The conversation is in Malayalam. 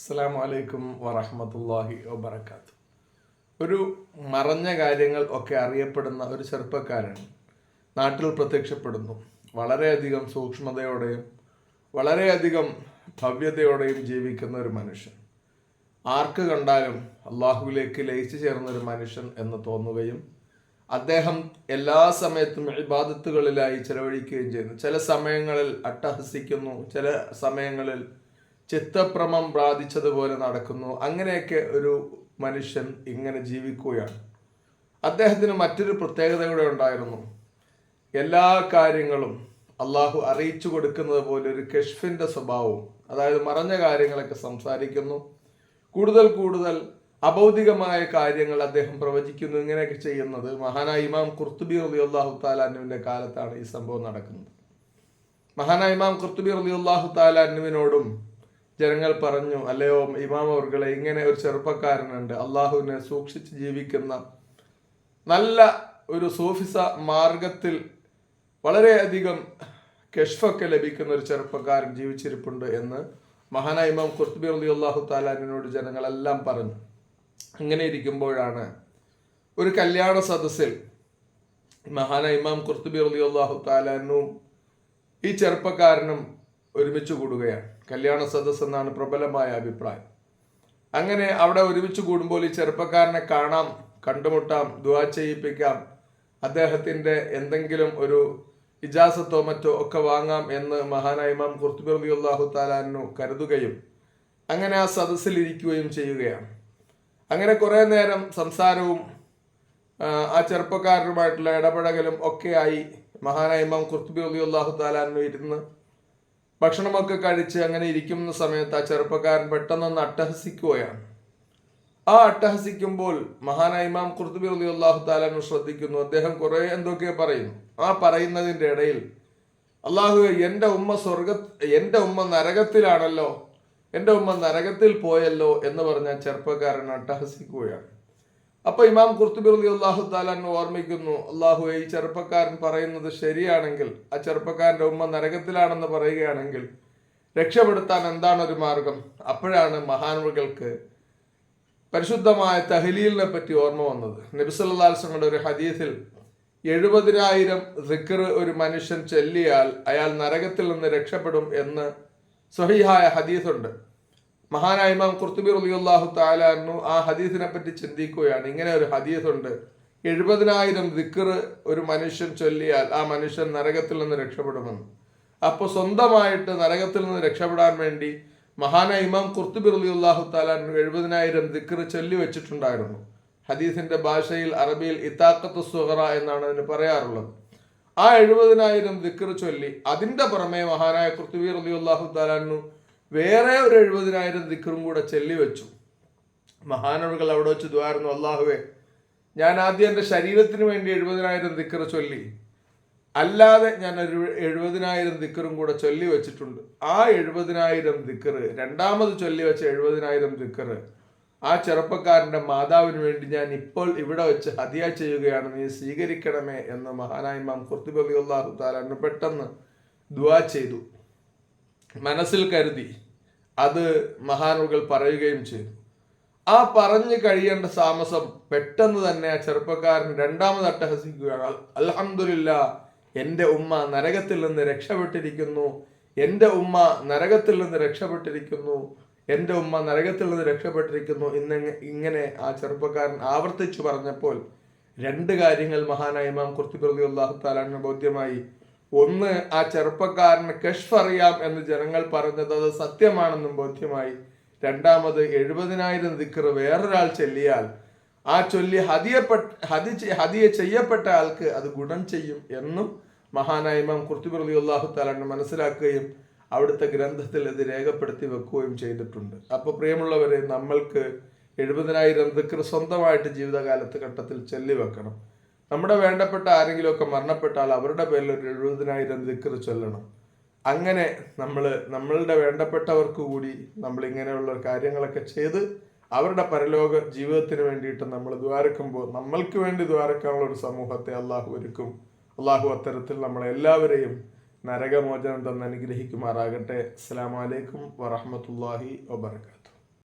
അസ്സാം വലൈക്കും വറഹമത്തല്ലാഹി വബർക്കാത്തു ഒരു മറഞ്ഞ കാര്യങ്ങൾ ഒക്കെ അറിയപ്പെടുന്ന ഒരു ചെറുപ്പക്കാരൻ നാട്ടിൽ പ്രത്യക്ഷപ്പെടുന്നു. വളരെയധികം സൂക്ഷ്മതയോടെയും വളരെയധികം ഭവ്യതയോടെയും ജീവിക്കുന്ന ഒരു മനുഷ്യൻ. ആർക്ക് കണ്ടാലും അള്ളാഹുവിലേക്ക് ലയിച്ചു ചേർന്ന ഒരു മനുഷ്യൻ എന്ന് തോന്നുകയും അദ്ദേഹം എല്ലാ സമയത്തും ഇബാദത്തുകളിലായി ചെലവഴിക്കുകയും ചെയ്യുന്നു. ചില സമയങ്ങളിൽ അട്ടഹസിക്കുന്നു ചില സമയങ്ങളിൽ ചിത്തഭ്രമം ബാധിച്ചതുപോലെ നടക്കുന്നു. അങ്ങനെയൊക്കെ ഒരു മനുഷ്യൻ ഇങ്ങനെ ജീവിക്കുകയാണ്. അദ്ദേഹത്തിന് മറ്റൊരു പ്രത്യേകത കൂടെ ഉണ്ടായിരുന്നു. എല്ലാ കാര്യങ്ങളും അള്ളാഹു അറിയിച്ചു കൊടുക്കുന്നത് പോലെ ഒരു കെഷ്ഫിന്റെ സ്വഭാവവും അതായത് മറഞ്ഞ കാര്യങ്ങളൊക്കെ സംസാരിക്കുന്നു. കൂടുതൽ കൂടുതൽ അഭൗതികമായ കാര്യങ്ങൾ അദ്ദേഹം പ്രവചിക്കുന്നു. ഇങ്ങനെയൊക്കെ ചെയ്യുന്നത് മഹാനായ ഇമാം കുർത്തുബി റലി അള്ളാഹു താലാനുവിന്റെ കാലത്താണ് ഈ സംഭവം നടക്കുന്നത്. മഹാനായ ഇമാം കുർത്തുബി റലി അള്ളാഹു താലാനുവിനോടും ജനങ്ങൾ പറഞ്ഞു അല്ലയോ ഇമാം അവർകളെ ഇങ്ങനെ ഒരു ചെറുപ്പക്കാരനുണ്ട്. അള്ളാഹുവിനെ സൂക്ഷിച്ച് ജീവിക്കുന്ന നല്ല ഒരു സൂഫിസ മാർഗത്തിൽ വളരെയധികം കെഷ്ഫൊക്കെ ലഭിക്കുന്ന ഒരു ചെറുപ്പക്കാരൻ ജീവിച്ചിരിപ്പുണ്ട് എന്ന് മഹാനായ ഇമാം കുർത്തുബി അലി അള്ളാഹു താലാനിനോട് ജനങ്ങളെല്ലാം പറഞ്ഞു. അങ്ങനെ ഇരിക്കുമ്പോഴാണ് ഒരു കല്യാണ സദസ്സിൽ മഹാനായ ഇമാം കുർത്തുബി അലി അള്ളാഹു താലാനും ഈ ചെറുപ്പക്കാരനും ഒരുമിച്ച് കൂടുകയാണ്. കല്യാണ സദസ് എന്നാണ് പ്രബലമായ അഭിപ്രായം. അങ്ങനെ അവിടെ ഒരുമിച്ച് കൂടുമ്പോൾ ഈ ചെറുപ്പക്കാരനെ കാണാം കണ്ടുമുട്ടാം ദുവാ ചെയ്യിപ്പിക്കാം അദ്ദേഹത്തിന്റെ എന്തെങ്കിലും ഒരു ഇജാസത്തോ മറ്റോ ഒക്കെ വാങ്ങാം എന്ന് മഹാനായ ഇമാം അള്ളാഹു താലാനു കരുതുകയും അങ്ങനെ ആ സദസ്സിലിരിക്കുകയും ചെയ്യുകയാണ്. അങ്ങനെ കുറേ നേരം സംസാരവും ആ ചെറുപ്പക്കാരനുമായിട്ടുള്ള ഇടപഴകലും ഒക്കെയായി മഹാനായ ഇമാം അള്ളാഹു താലാനു ഇരുന്ന് ഭക്ഷണമൊക്കെ കഴിച്ച് അങ്ങനെ ഇരിക്കുന്ന സമയത്ത് ആ ചെറുപ്പക്കാരൻ പെട്ടെന്നൊന്ന് അട്ടഹസിക്കുകയാണ്. ആ അട്ടഹസിക്കുമ്പോൾ മഹാനായ ഇമാം കുർത്തുബി അലി അള്ളാഹു താലാനു ശ്രദ്ധിക്കുന്നു. അദ്ദേഹം കുറെ എന്തൊക്കെയോ പറയുന്നു. ആ പറയുന്നതിന്റെ ഇടയിൽ അള്ളാഹു എന്റെ ഉമ്മ സ്വർഗ എന്റെ ഉമ്മ നരകത്തിലാണല്ലോ എന്റെ ഉമ്മ നരകത്തിൽ പോയല്ലോ എന്ന് പറഞ്ഞ ചെറുപ്പക്കാരൻ അട്ടഹസിക്കുകയാണ്. അപ്പൊ ഇമാം കുർത്തുബി അലി അള്ളാഹു താലാൻ ഓർമ്മിക്കുന്നു അള്ളാഹു ഈ ചെറുപ്പക്കാരൻ പറയുന്നത് ശരിയാണെങ്കിൽ ആ ചെറുപ്പക്കാരന്റെ ഉമ്മ നരകത്തിലാണെന്ന് പറയുകയാണെങ്കിൽ രക്ഷപ്പെടുത്താൻ എന്താണ് ഒരു മാർഗം? അപ്പോഴാണ് മഹാനുകൾക്ക് പരിശുദ്ധമായ തഹലീലിനെ പറ്റി ഓർമ്മ വന്നത്. നബിസല്ലാസ്ങ്ങളുടെ ഒരു ഹദീസിൽ എഴുപതിനായിരം റിക്കർ ഒരു മനുഷ്യൻ ചെല്ലിയാൽ അയാൾ നരകത്തിൽ നിന്ന് രക്ഷപ്പെടും എന്ന് സ്വഹിഹായ ഹദീസുണ്ട്. മഹാനായ ഇമാം കുർത്തുബി റലിയുള്ളാഹു താലാന്നു ആ ഹദീസിനെ പറ്റി ചിന്തിക്കുകയാണ്. ഇങ്ങനെ ഒരു ഹദീസ് ഉണ്ട് എഴുപതിനായിരം ദിക്കർ ഒരു മനുഷ്യൻ ചൊല്ലിയാൽ ആ മനുഷ്യൻ നരകത്തിൽ നിന്ന് രക്ഷപ്പെടുമെന്ന്. അപ്പോൾ സ്വന്തമായിട്ട് നരകത്തിൽ നിന്ന് രക്ഷപ്പെടാൻ വേണ്ടി മഹാനായ ഇമാം കുർത്തുബി റലിയുള്ളാഹു താലാന്നു എഴുപതിനായിരം ദിക്കർ ചൊല്ലി വെച്ചിട്ടുണ്ടായിരുന്നു. ഹദീസിന്റെ ഭാഷയിൽ അറബിയിൽ ഇത്താക്കത്ത് സുഹറ എന്നാണ് അതിന് പറയാറുള്ളത്. ആ എഴുപതിനായിരം ദിക്കർ ചൊല്ലി അതിന്റെ പുറമെ മഹാനായ കുർത്തുബി റലിയുള്ളാഹു താലാന്നു വേറെ ഒരു എഴുപതിനായിരം ദിക്കറും കൂടെ ചെല്ലി വെച്ചു. മഹാനവകൾ അവിടെ വെച്ച് ദ്വാരുന്നു അള്ളാഹുവെ ഞാൻ ആദ്യം എന്റെ ശരീരത്തിന് വേണ്ടി എഴുപതിനായിരം ദിക്കർ ചൊല്ലി. അല്ലാതെ ഞാൻ ഒരു എഴുപതിനായിരം ദിക്കറും കൂടെ ചൊല്ലി വെച്ചിട്ടുണ്ട്. ആ എഴുപതിനായിരം ദിക്കർ രണ്ടാമത് ചൊല്ലി വെച്ച എഴുപതിനായിരം ദിക്കർ ആ ചെറുപ്പക്കാരന്റെ മാതാവിന് വേണ്ടി ഞാൻ ഇപ്പോൾ ഇവിടെ വെച്ച് ഹതിയ ചെയ്യുകയാണ്. നീ സ്വീകരിക്കണമേ എന്ന് മഹാനായ മാം കുർത്തുബലി അള്ളാഹു താലാന്ന് പെട്ടെന്ന് ദുവാ ചെയ്തു. മനസ്സിൽ കരുതി അത് മഹാനുകൾ പറയുകയും ചെയ്തു. ആ പറഞ്ഞു കഴിയേണ്ട താമസം പെട്ടെന്ന് തന്നെ ആ ചെറുപ്പക്കാരൻ രണ്ടാമത് അട്ടഹസിക്കുകയാണ്. അലഹമില്ല എന്റെ ഉമ്മ നരകത്തിൽ നിന്ന് രക്ഷപ്പെട്ടിരിക്കുന്നു. എന്റെ ഉമ്മ നരകത്തിൽ നിന്ന് രക്ഷപ്പെട്ടിരിക്കുന്നു. എന്റെ ഉമ്മ നരകത്തിൽ നിന്ന് രക്ഷപ്പെട്ടിരിക്കുന്നു ഇന്ന് ഇങ്ങനെ ആ ചെറുപ്പക്കാരൻ ആവർത്തിച്ചു പറഞ്ഞപ്പോൾ രണ്ട് കാര്യങ്ങൾ മഹാനായ ഇമാം കുർത്തിപ്രതി അള്ളാഹു താലാന് ബോധ്യമായി. ഒന്ന് ആ ചെറുപ്പക്കാരന് കഷ്ഫ് അറിയാം എന്ന് ജനങ്ങൾ പറഞ്ഞത് അത് സത്യമാണെന്നും ബോധ്യമായി. രണ്ടാമത് എഴുപതിനായിരം ദിക്കർ വേറൊരാൾ ചൊല്ലിയാൽ ആ ചൊല്ലി ഹതിയപ്പെട്ട ഹതി ഹതിയെ ചെയ്യപ്പെട്ട ആൾക്ക് അത് ഗുണം ചെയ്യും എന്നും മഹാനായ ഇമാം കുർത്തിബുറലി അള്ളാഹു താലാണ്ട് മനസ്സിലാക്കുകയും അവിടുത്തെ ഗ്രന്ഥത്തിൽ ഇത് രേഖപ്പെടുത്തി വെക്കുകയും ചെയ്തിട്ടുണ്ട്. അപ്പോൾ പ്രിയമുള്ളവരെ നമ്മൾക്ക് എഴുപതിനായിരം ദിക്കർ സ്വന്തമായിട്ട് ജീവിതകാലത്ത് ഘട്ടത്തിൽ ചൊല്ലി വെക്കണം. നമ്മുടെ വേണ്ടപ്പെട്ട ആരെങ്കിലുമൊക്കെ മരണപ്പെട്ടാൽ അവരുടെ പേരിൽ ഒരു എഴുപതിനായിരം ദിക്കർ ചൊല്ലണം. അങ്ങനെ നമ്മൾ നമ്മളുടെ വേണ്ടപ്പെട്ടവർക്ക് കൂടി നമ്മൾ ഇങ്ങനെയുള്ള കാര്യങ്ങളൊക്കെ ചെയ്ത് അവരുടെ പരലോക ജീവിതത്തിന് വേണ്ടിയിട്ട് നമ്മൾ ദ്വാരക്കുമ്പോൾ നമ്മൾക്ക് വേണ്ടി ദ്വാരക്കാനുള്ള ഒരു സമൂഹത്തെ അള്ളാഹു ഒരുക്കും. അള്ളാഹു അത്തരത്തിൽ നമ്മളെല്ലാവരെയും നരകമോചനം തന്ന് അനുഗ്രഹിക്കുമാറാകട്ടെ. അസ്സാം വലൈക്കും വറഹമത്തല്ലാഹി വബർക്കാത്തു